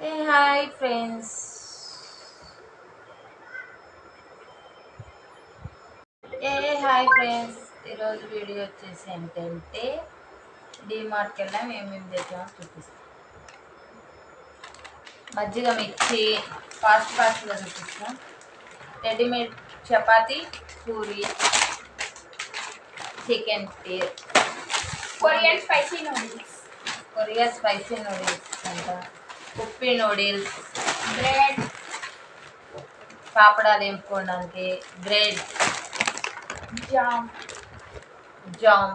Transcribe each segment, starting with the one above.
ఏ hi friends ఏ hi friends ఈరోజు video వచ్చేసి ఏంటంటే డిమార్ట్కి వెళ్ళాం ఏమేమి తెచ్చామో చూపిస్తాం మజ్జిగ మిర్చి ఫాస్ట్ ఫాస్ట్గా చూపిస్తాం readymade chapati puri chicken tier Korean spicy noodles Korea spicy noodles అంట ఉప్పి నూడిల్స్ బ్రెడ్ పాపడాలు వేపుకోవడానికి బ్రెడ్ జామ్ జామ్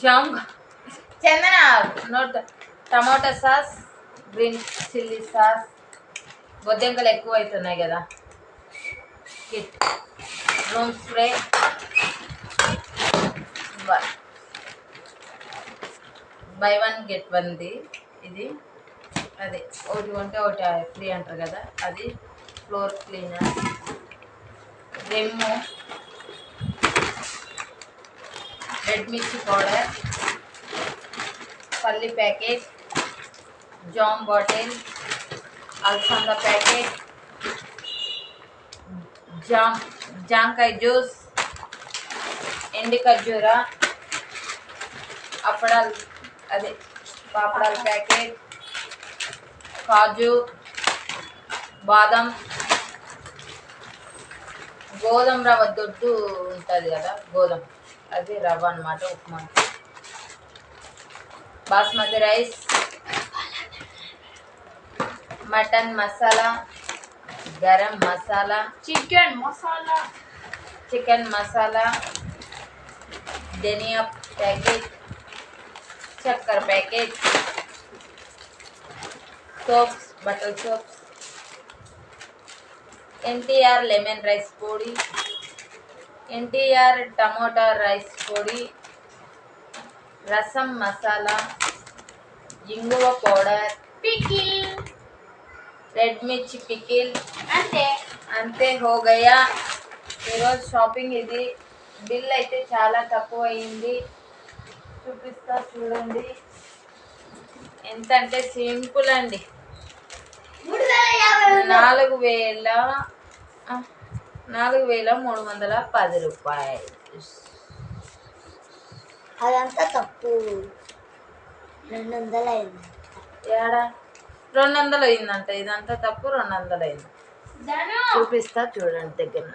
జామ్ చందన నోట్ టమాటా సాస్ గ్రీన్ చిల్లీ సాస్ బొద్దెంకలు ఎక్కువ అవుతున్నాయి కదా kit room spray by one get వన్ది ఇది అదే ఒకటి కొంటే ఒకటి ఫ్రీ అంటారు కదా అది ఫ్లోర్ క్లీనర్ రెమ్ము రెడ్ మిర్చి పౌడర్ పల్లి packet jam bottle అల్సంద packet jam జాంకాయ జ్యూస్ ఎండి ఖర్జూర అప్పడాలు అదే పాపడాల ప్యాకెట్ కాజు బాదం గోధుమ రవ్వ దొడ్డు ఉంటుంది కదా గోధుమ. అది రవ్వ అనమాట upma. Basmati rice mutton masala garam masala chicken masala. Chicken masala ధనియా ప్యాకెట్ చక్కెర packet soaps butter soaps NTR lemon rice పొడి ఎన్టీఆర్ టమోటా రైస్ పొడి రసం మసాలా ఇంగువ పౌడర్ పికిల్ రెడ్ మిర్చి పికిల్ అంతే. అంతే హో గయా. ఈరోజు షాపింగ్ ఇది. బిల్ అయితే చాలా తక్కువ అయింది చూపిస్తా చూడండి. ఎంత అంటే సింపుల్ అండి. నాలుగు వేల నాలుగు వేల మూడు వందల పది రూపాయలు. అదంతా తప్పు. రెండు వందలు అయింది. ఏడా? రెండు వందలు అయిందంట. ఇదంతా తప్పు రెండు వందలు అయింది. చూపిస్తా చూడండి దగ్గర.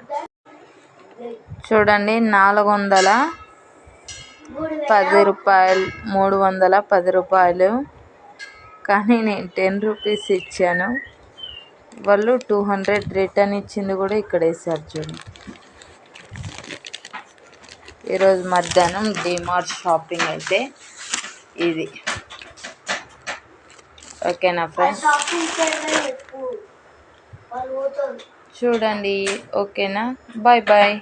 చూడండి నాలుగు వందల పది రూపాయలు మూడు వందల పది రూపాయలు. కానీ నేను టెన్ రూపీస్ ఇచ్చాను. వాళ్ళు టూ హండ్రెడ్ రిటర్న్ ఇచ్చింది కూడా ఇక్కడ వేసారు చూడండి ఈరోజు మధ్యాహ్నం డిమార్ట్ షాపింగ్ అయితే ఇది. ఓకేనా ఫ్రెండ్స్ చూడండి ఓకేనా? Bye bye.